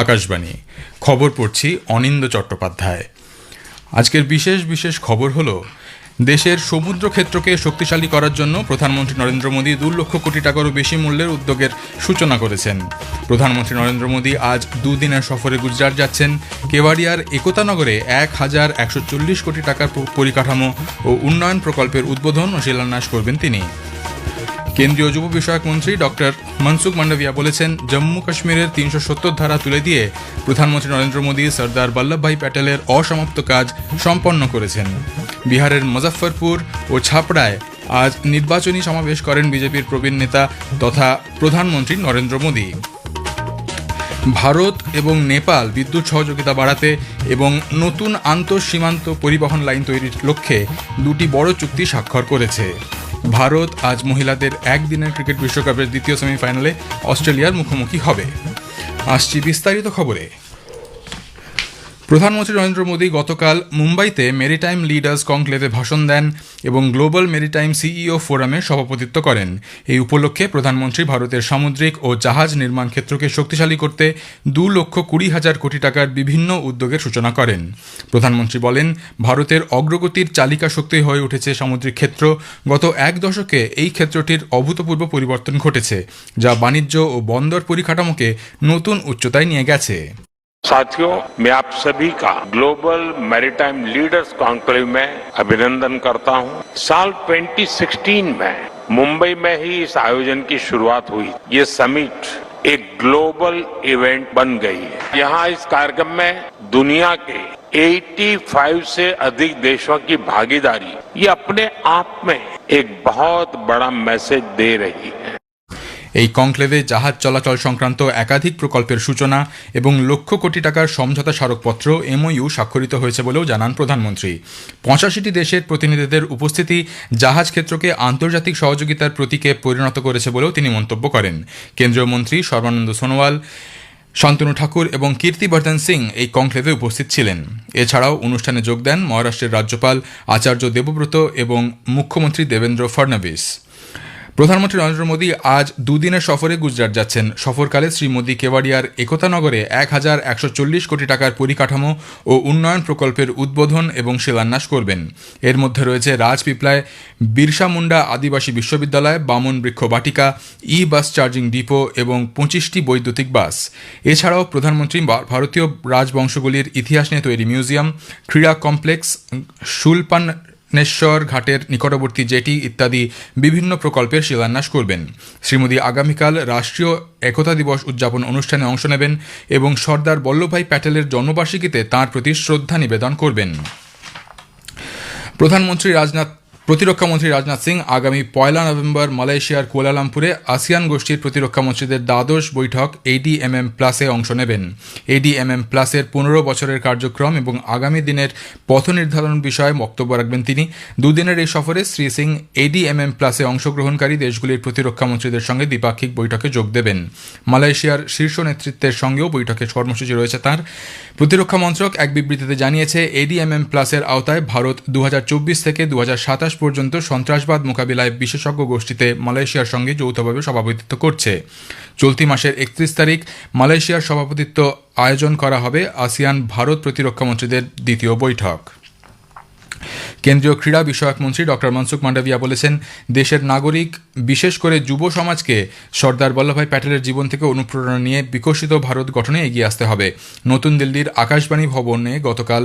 আকাশবাণী। খবর পড়ছি অনিন্দ চট্টোপাধ্যায়। আজকের বিশেষ বিশেষ খবর হলো, দেশের সমুদ্র ক্ষেত্রকে শক্তিশালী করার জন্য প্রধানমন্ত্রী নরেন্দ্র মোদী দু লক্ষ কোটি টাকারও বেশি মূল্যের উদ্যোগের সূচনা করেছেন। প্রধানমন্ত্রী নরেন্দ্র মোদী আজ দুদিনের সফরে গুজরাট যাচ্ছেন। কেওয়াডিয়ার একতানগরে এক হাজার একশো চল্লিশ কোটি টাকার পরিকাঠামো ও উন্নয়ন প্রকল্পের উদ্বোধন ও শিলান্যাস করবেন তিনি। কেন্দ্রীয় যুব বিষয়ক মন্ত্রী ডক্টর মনসুখ মান্ডভিয়া বলেছেন, জম্মু কাশ্মীরের তিনশো সত্তর ধারা তুলে দিয়ে প্রধানমন্ত্রী নরেন্দ্র মোদী সর্দার বল্লভভাই প্যাটেলের অসমাপ্ত কাজ সম্পন্ন করেছেন। বিহারের মুজফ্ফরপুর ও ছাপড়ায় আজ নির্বাচনী সমাবেশ করেন বিজেপির প্রবীণ নেতা তথা প্রধানমন্ত্রী নরেন্দ্র মোদী। ভারত এবং নেপাল বিদ্যুৎ সহযোগিতা বাড়াতে এবং নতুন আন্তঃসীমান্ত পরিবহন লাইন তৈরির লক্ষ্যে দুটি বড় চুক্তি স্বাক্ষর করেছে। ভারত আজ মহিলাদের একদিনের ক্রিকেট বিশ্বকাপের দ্বিতীয় সেমিফাইনালে অস্ট্রেলিয়ার মুখোমুখি হবে। আসছি বিস্তারিত খবরে। প্রধানমন্ত্রী নরেন্দ্র মোদী গতকাল মুম্বাইতে মেরিটাইম লিডার্স কনক্লেভে ভাষণ দেন এবং গ্লোবাল মেরিটাইম সিইও ফোরামে সভাপতিত্ব করেন। এই উপলক্ষে প্রধানমন্ত্রী ভারতের সামুদ্রিক ও জাহাজ নির্মাণ ক্ষেত্রকে শক্তিশালী করতে দু লক্ষ কুড়ি হাজার কোটি টাকার বিভিন্ন উদ্যোগের সূচনা করেন। প্রধানমন্ত্রী বলেন, ভারতের অগ্রগতির চালিকা শক্তি হয়ে উঠেছে সামুদ্রিক ক্ষেত্র। গত এক দশকে এই ক্ষেত্রটির অভূতপূর্ব পরিবর্তন ঘটেছে, যা বাণিজ্য ও বন্দর পরিকাঠামোকে নতুন উচ্চতায় নিয়ে গেছে। साथियों, मैं आप सभी का ग्लोबल मैरीटाइम लीडर्स कॉन्क्लेव में अभिनंदन करता हूँ। साल 2016 में मुंबई में ही इस आयोजन की शुरुआत हुई। ये समिट एक ग्लोबल इवेंट बन गई है। यहाँ इस कार्यक्रम में दुनिया के 85 से अधिक देशों की भागीदारी ये अपने आप में एक बहुत बड़ा मैसेज दे रही है। এই কনক্লেভে জাহাজ চলাচল সংক্রান্ত একাধিক প্রকল্পের সূচনা এবং লক্ষ কোটি টাকার সমঝোতা স্মারকপত্র এমওইউ স্বাক্ষরিত হয়েছে বলেও জানান প্রধানমন্ত্রী। পঁচাশিটি দেশের প্রতিনিধিদের উপস্থিতি জাহাজ ক্ষেত্রকে আন্তর্জাতিক সহযোগিতার প্রতীকে পরিণত করেছে বলেও তিনি মন্তব্য করেন। কেন্দ্রীয় মন্ত্রী সর্বানন্দ সোনোয়াল, শান্তনু ঠাকুর এবং কীর্তিবর্ধন সিং এই কনক্লেভে উপস্থিত ছিলেন। এছাড়াও অনুষ্ঠানে যোগ দেন মহারাষ্ট্রের রাজ্যপাল আচার্য দেবব্রত এবং মুখ্যমন্ত্রী দেবেন্দ্র ফডনবিস। প্রধানমন্ত্রী নরেন্দ্র মোদী আজ দুদিনের সফরে গুজরাট যাচ্ছেন। সফরকালে শ্রী মোদী কেওয়াডিয়ার একতানগরে এক হাজার একশো চল্লিশ কোটি টাকার পরিকাঠামো ও উন্নয়ন প্রকল্পের উদ্বোধন এবং শিলান্যাস করবেন। এর মধ্যে রয়েছে রাজপিপলায় বিরসা মুন্ডা আদিবাসী বিশ্ববিদ্যালয়, বামন বৃক্ষ বাটিকা ই বাস চার্জিং ডিপো এবং পঁচিশটি বৈদ্যুতিক বাস। এছাড়াও প্রধানমন্ত্রী ভারতীয় রাজবংশগুলির ইতিহাস নিয়ে তৈরি মিউজিয়াম, ক্রীড়া কমপ্লেক্স, শুলপান নেশ্বর ঘাটের নিকটবর্তী জেটি ইত্যাদি বিভিন্ন প্রকল্পের শিলান্যাস করবেন। শ্রীমোদী আগামীকাল রাষ্ট্রীয় একতা দিবস উদযাপন অনুষ্ঠানে অংশ নেবেন এবং সর্দার বল্লভভাই প্যাটেলের জন্মবার্ষিকীতে তাঁর প্রতি শ্রদ্ধা নিবেদন করবেন। প্রধানমন্ত্রী রাজনাথ প্রতিরক্ষা মন্ত্রী রাজনাথ সিং আগামী পয়লা নভেম্বর মালয়েশিয়ার কুয়ালালামপুরে আসিয়ান গোষ্ঠীর প্রতিরক্ষা মন্ত্রীদের দ্বাদশ বৈঠক এডিএমএম প্লাসে অংশ নেবেন। এডিএমএম প্লাসের পনেরো বছরের কার্যক্রম এবং আগামী দিনের পথ নির্ধারণ বিষয়ে বক্তব্য রাখবেন তিনি। দুদিনের এই সফরে শ্রী সিং এডিএমএম প্লাসে অংশগ্রহণকারী দেশগুলির প্রতিরক্ষা মন্ত্রীদের সঙ্গে দ্বিপাক্ষিক বৈঠকে যোগ দেবেন। মালয়েশিয়ার শীর্ষ নেতৃত্বের সঙ্গেও বৈঠকে কর্মসূচি রয়েছে তার। প্রতিরক্ষা মন্ত্রক এক বিবৃতিতে জানিয়েছে এডিএমএম প্লাসের আওতায় ভারত দু হাজার চব্বিশ থেকে দু হাজার সাতাশ পর্যন্ত সন্ত্রাসবাদ মোকাবিলায় বিশেষজ্ঞ গোষ্ঠীতে মালয়েশিয়ার সঙ্গে যৌথভাবে সভাপতিত্ব করছে। চলতি মাসের একত্রিশ তারিখ মালয়েশিয়ার সভাপতিত্ব আয়োজন করা হবে আসিয়ান ভারত প্রতিরক্ষা মন্ত্রীদের দ্বিতীয় বৈঠক। কেন্দ্রীয় ক্রীড়া বিষয়ক মন্ত্রী ডক্টর মনসুখ মান্ডাভিয়া বলেছেন, দেশের নাগরিক, বিশেষ করে যুব সমাজকে সর্দার বল্লভভাই প্যাটেলের জীবন থেকে অনুপ্রেরণা নিয়ে বিকশিত ভারত গঠনে এগিয়ে আসতে হবে। নতুন দিল্লির আকাশবাণী ভবনে গতকাল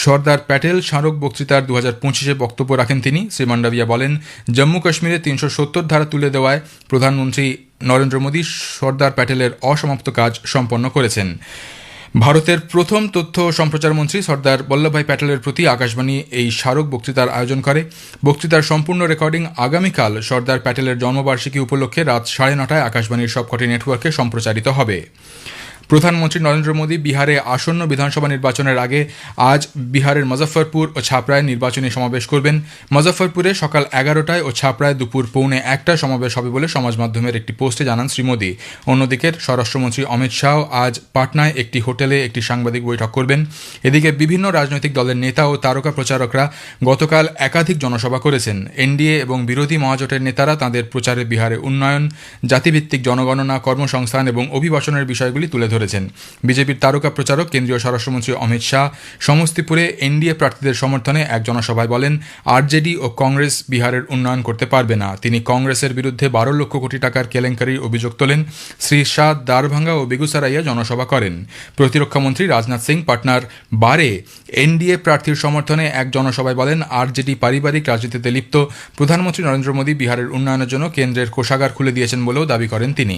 সর্দার প্যাটেল স্মারক বক্তৃতার দু হাজার পঁচিশে বক্তব্য রাখেন তিনি। শ্রী মান্ডাভিয়া বলেন, জম্মু কাশ্মীরে তিনশো সত্তর ধারা তুলে দেওয়ায় প্রধানমন্ত্রী নরেন্দ্র মোদী সর্দার প্যাটেলের অসমাপ্ত কাজ সম্পন্ন করেছেন। ভারতের প্রথম তথ্য সম্প্রচার মন্ত্রী সর্দার বল্লভভাই প্যাটেলের প্রতি আকাশবাণী এই স্মারক বক্তৃতার আয়োজন করে। বক্তৃতার সম্পূর্ণ রেকর্ডিং আগামীকাল সর্দার প্যাটেলের জন্মবার্ষিকী উপলক্ষে রাত সাড়ে নটায় আকাশবাণীর সবকটি নেটওয়ার্কে সম্প্রচারিত হবে। প্রধানমন্ত্রী নরেন্দ্র মোদী বিহারে আসন্ন বিধানসভা নির্বাচনের আগে আজ বিহারের মুজফ্ফরপুর ও ছাপড়ায় নির্বাচনী সমাবেশ করবেন। মুজফ্ফরপুরে সকাল এগারোটায় ও ছাপড়ায় দুপুর পৌনে একটায় সমাবেশ হবে বলে সমাজ মাধ্যমের একটি পোস্টে জানান শ্রী মোদী। অন্যদিকে স্বরাষ্ট্রমন্ত্রী অমিত শাহ আজ পাটনায় একটি হোটেলে একটি সাংবাদিক বৈঠক করবেন। এদিকে বিভিন্ন রাজনৈতিক দলের নেতা ও তারকা প্রচারকরা গতকাল একাধিক জনসভা করেছেন। এনডিএ এবং বিরোধী মহাজোটের নেতারা তাদের প্রচারে বিহারে উন্নয়ন, জাতিভিত্তিক জনগণনা, কর্মসংস্থান এবং অভিবাসনের বিষয়গুলি তুলে ধরেছেন। বিজেপির তারকা প্রচারক কেন্দ্রীয় স্বরাষ্ট্রমন্ত্রী অমিত শাহ সমস্তিপুরে এনডিএ প্রার্থীদের সমর্থনে এক জনসভায় বলেন, আরজেডি ও কংগ্রেস বিহারের উন্নয়ন করতে পারবে না। তিনি কংগ্রেসের বিরুদ্ধে বারো লক্ষ কোটি টাকার কেলেঙ্কারির অভিযোগ তোলেন। শ্রী শাহ দারভাঙ্গা ও বেগুসারাইয়া জনসভা করেন। প্রতিরক্ষামন্ত্রী রাজনাথ সিং পাটনার বারে এনডিএ প্রার্থীর সমর্থনে এক জনসভায় বলেন, আরজেডি পারিবারিক রাজনীতিতে লিপ্ত। প্রধানমন্ত্রী নরেন্দ্র মোদী বিহারের উন্নয়নের জন্য কেন্দ্রের কোষাগার খুলে দিয়েছেন বলেও দাবি করেন তিনি।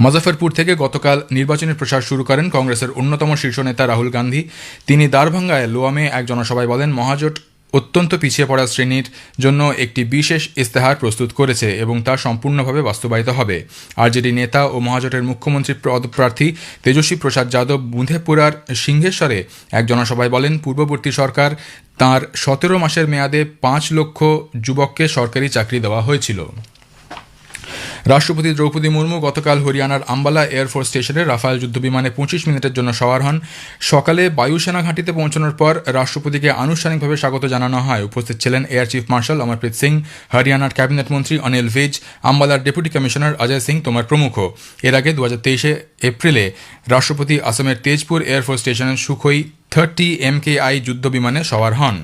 মুজফ্ফরপুর থেকে গতকাল নির্বাচনী প্রচার শুরু করেন কংগ্রেসের অন্যতম শীর্ষ নেতা রাহুল গান্ধী। তিনি দারভাঙ্গায় লোয়ামে এক জনসভায় বলেন, মহাজোট অত্যন্ত পিছিয়ে পড়া শ্রেণির জন্য একটি বিশেষ ইস্তেহার প্রস্তুত করেছে এবং তা সম্পূর্ণভাবে বাস্তবায়িত হবে। আরজেডি নেতা ও মহাজোটের মুখ্যমন্ত্রী পদপ্রার্থী তেজস্বী প্রসাদ যাদব বুঁধেপুরার সিংহেশ্বরে এক জনসভায় বলেন, পূর্ববর্তী সরকার তার সতেরো মাসের মেয়াদে পাঁচ লক্ষ যুবককে সরকারি চাকরি দেওয়া হয়েছিল। রাষ্ট্রপতি দ্রৌপদী মুর্মু গতকাল হরিয়ানার আম্বালা এয়ারফোর্স স্টেশনে রাফাল যুদ্ধবিমানে পঁচিশ মিনিটের জন্য সওয়ার হন। সকালে বায়ুসেনা ঘাঁটিতে পৌঁছানোর পর রাষ্ট্রপতিকে আনুষ্ঠানিকভাবে স্বাগত জানানো হয়। উপস্থিত ছিলেন air chief marshal Amarpreet Singh, হরিয়ানার ক্যাবিনেট মন্ত্রী অনিল ভিজ, আম্বালার ডেপুটি কমিশনার অজয় সিং তোমার প্রমুখ। এর আগে দু এপ্রিলে রাষ্ট্রপতি আসামের তেজপুর এয়ারফোর্স স্টেশনের সুখই থার্টি এমকেআই যুদ্ধবিমানে সওয়ার হন।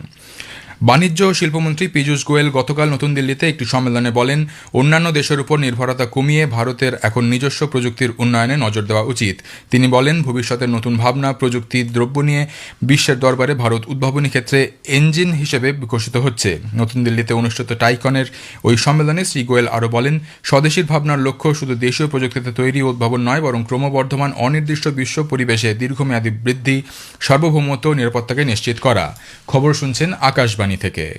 বাণিজ্য ও শিল্পমন্ত্রী পীযূষ গোয়েল গতকাল নতুন দিল্লিতে একটি সম্মেলনে বলেন, অন্যান্য দেশের উপর নির্ভরতা কমিয়ে ভারতের এখন নিজস্ব প্রযুক্তির উন্নয়নে নজর দেওয়া উচিত। তিনি বলেন, ভবিষ্যতের নতুন ভাবনা, প্রযুক্তি, দ্রব্য নিয়ে বিশ্বের দরবারে ভারত উদ্ভাবনী ক্ষেত্রে ইঞ্জিন হিসেবে বিকশিত হচ্ছে। নতুন দিল্লিতে অনুষ্ঠিত টাইকনের ওই সম্মেলনে শ্রী গোয়েল আরও বলেন, স্বদেশীর ভাবনার লক্ষ্য শুধু দেশীয় প্রযুক্তিতে তৈরি উদ্ভাবন নয়, বরং ক্রমবর্ধমান অনির্দিষ্ট বিশ্ব পরিবেশে দীর্ঘমেয়াদী বৃদ্ধি, সার্বভৌমত্ব নিরাপত্তাকে নিশ্চিত করা। খবর শুনছেন আকাশবাণী। থেকে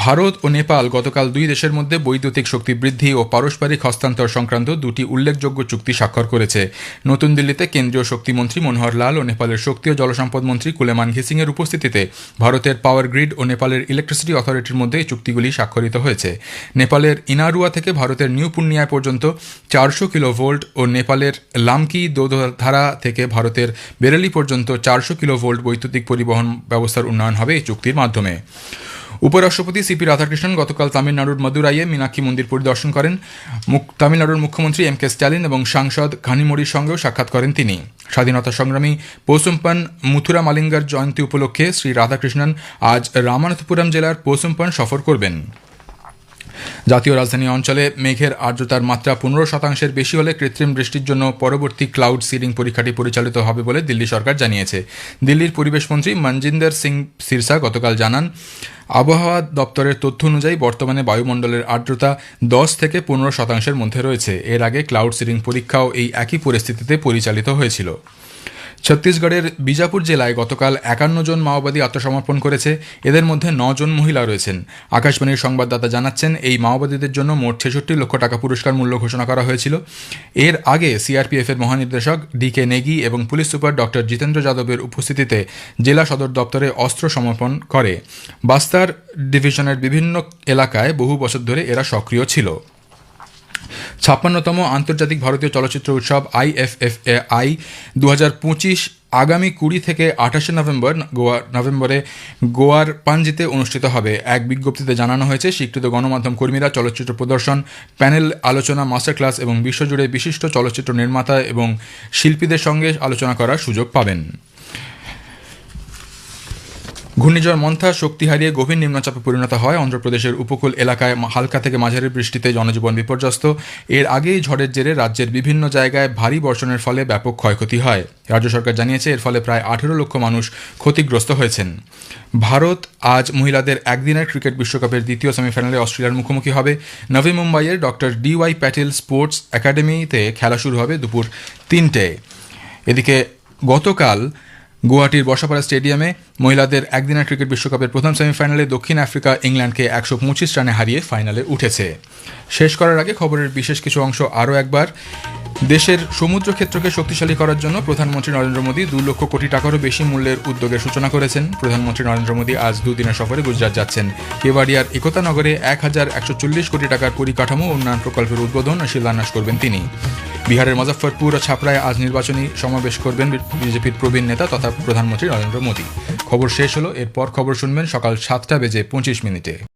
ভারত ও নেপাল গতকাল দুই দেশের মধ্যে বৈদ্যুতিক শক্তি বৃদ্ধি ও পারস্পরিক হস্তান্তর সংক্রান্ত দুটি উল্লেখযোগ্য চুক্তি স্বাক্ষর করেছে। নতুন দিল্লিতে কেন্দ্রীয় শক্তিমন্ত্রী মনোহর লাল ও নেপালের শক্তি ও জলসম্পদ মন্ত্রী কুলেমান ঘিসিংয়ের উপস্থিতিতে ভারতের পাওয়ার গ্রিড ও নেপালের ইলেকট্রিসিটি অথরিটির মধ্যে এই চুক্তিগুলি স্বাক্ষরিত হয়েছে। নেপালের ইনারুয়া থেকে ভারতের নিউ পুর্নিয়ায় পর্যন্ত চারশো কিলো ভোল্ট ও নেপালের লামকি দোধারা থেকে ভারতের বেরেলি পর্যন্ত চারশো কিলো ভোল্ট বৈদ্যুতিক পরিবহন ব্যবস্থার উন্নয়ন হবে এই চুক্তির মাধ্যমে। উপরাষ্ট্রপতি সিপি রাধাকৃষ্ণন গতকাল তামিলনাড়ুর মাদুরাইয়ে মীনাক্ষী মন্দির পরিদর্শন করেন। তামিলনাড়ুর মুখ্যমন্ত্রী এম কে স্ট্যালিন এবং সাংসদ ঘানিমোড়ির সঙ্গেও সাক্ষাৎ করেন তিনি। স্বাধীনতা সংগ্রামী পোসুম্পান মুথুরা মালিঙ্গার জয়ন্তী উপলক্ষে শ্রী রাধাকৃষ্ণন আজ রামানাথপুরম জেলার পোসুম্পান সফর করবেন। জাতীয় রাজধানী অঞ্চলে মেঘের আর্দ্রতার মাত্রা পনেরো শতাংশের বেশি হলে কৃত্রিম বৃষ্টির জন্য পরবর্তী ক্লাউড সিডিং পরীক্ষাটি পরিচালিত হবে বলে দিল্লি সরকার জানিয়েছে। দিল্লির পরিবেশ মন্ত্রী মনজিন্দর সিং সিরসা গতকাল জানান, আবহাওয়া দপ্তরের তথ্য অনুযায়ী বর্তমানে বায়ুমণ্ডলের আর্দ্রতা দশ থেকে পনেরো শতাংশের মধ্যে রয়েছে। এর আগে ক্লাউড সিডিং পরীক্ষাও এই একই পরিস্থিতিতে পরিচালিত হয়েছিল। ছত্তিশগড়ের বিজাপুর জেলায় গতকাল একান্ন জন মাওবাদী আত্মসমর্পণ করেছে। এদের মধ্যে জন মহিলা রয়েছেন। আকাশবাণীর সংবাদদাতা জানাচ্ছেন, এই মাওবাদীদের জন্য মোট ছেষট্টি লক্ষ টাকা পুরস্কার মূল্য ঘোষণা করা হয়েছিল। এর আগে সিআরপিএফের মহানির্দেশক ডি কে নেগি এবং পুলিশ সুপার ডক্টর জিতেন্দ্র যাদবের উপস্থিতিতে জেলা সদর দপ্তরে অস্ত্র সমর্পণ করে। বাস্তার ডিভিশনের বিভিন্ন এলাকায় বহু বছর ধরে এরা সক্রিয় ছিল। ছাপ্পান্নতম আন্তর্জাতিক ভারতীয় চলচ্চিত্র উৎসব আইএফএফএ আই দু হাজার পঁচিশ আগামী কুড়ি থেকে আঠাশে নভেম্বর গোয়া, নভেম্বরে গোয়ার পাঞ্জিতে অনুষ্ঠিত হবে। এক বিজ্ঞপ্তিতে জানানো হয়েছে, স্বীকৃত গণমাধ্যম কর্মীরা চলচ্চিত্র প্রদর্শন, প্যানেল আলোচনা মাস্টার ক্লাস এবং বিশ্বজুড়ে বিশিষ্ট চলচ্চিত্র নির্মাতা এবং শিল্পীদের সঙ্গে আলোচনা করার সুযোগ পাবেন। ঘূর্ণিঝড় মন্থা শক্তি হারিয়ে গভীর নিম্নচাপে পরিণত হয়। অন্ধ্রপ্রদেশের উপকূল এলাকায় হালকা থেকে মাঝারি বৃষ্টিতে জনজীবন বিপর্যস্ত। এর আগেই ঝড়ের জেরে রাজ্যের বিভিন্ন জায়গায় ভারী বর্ষণের ফলে ব্যাপক ক্ষয়ক্ষতি হয়। রাজ্য সরকার জানিয়েছে, এর ফলে প্রায় আঠেরো লক্ষ মানুষ ক্ষতিগ্রস্ত হয়েছেন। ভারত আজ মহিলাদের একদিনের ক্রিকেট বিশ্বকাপের দ্বিতীয় সেমিফাইনালে অস্ট্রেলিয়ার মুখোমুখি হবে। নভি মুম্বাইয়ের doctor D Y Patil sports একাডেমিতে খেলা শুরু হবে দুপুর তিনটে। এদিকে গতকাল গুয়াহাটির বসাপাড়া স্টেডিয়ামে মহিলাদের একদিনের ক্রিকেট বিশ্বকাপের প্রথম সেমিফাইনালে দক্ষিণ আফ্রিকা ইংল্যান্ডকে একশো পঁচিশ রানে হারিয়ে ফাইনালে উঠেছে। শেষ করার আগে খবরের বিশেষ কিছু অংশ আরও একবার। দেশের সমুদ্র ক্ষেত্রকে শক্তিশালী করার জন্য প্রধানমন্ত্রী নরেন্দ্র মোদী দু লক্ষ কোটি টাকারও বেশি মূল্যের উদ্যোগের সূচনা করেছেন। প্রধানমন্ত্রী নরেন্দ্র মোদী আজ দুদিনের সফরে গুজরাট যাচ্ছেন। কেবাড়িয়ার একতা নগরে এক হাজার একশো চল্লিশ কোটি টাকার পরিকাঠামো উন্নয়ন প্রকল্পের উদ্বোধন ও শিলান্যাস করবেন তিনি। বিহারের মুজফ্ফরপুর ও ছাপড়ায় আজ নির্বাচনী সমাবেশ করবেন বিজেপির প্রবীণ নেতা তথা প্রধানমন্ত্রী নরেন্দ্র মোদী। খবর শেষ হলো, এরপর খবর শুনবেন সকাল সাতটা বেজে পঁচিশ মিনিটে।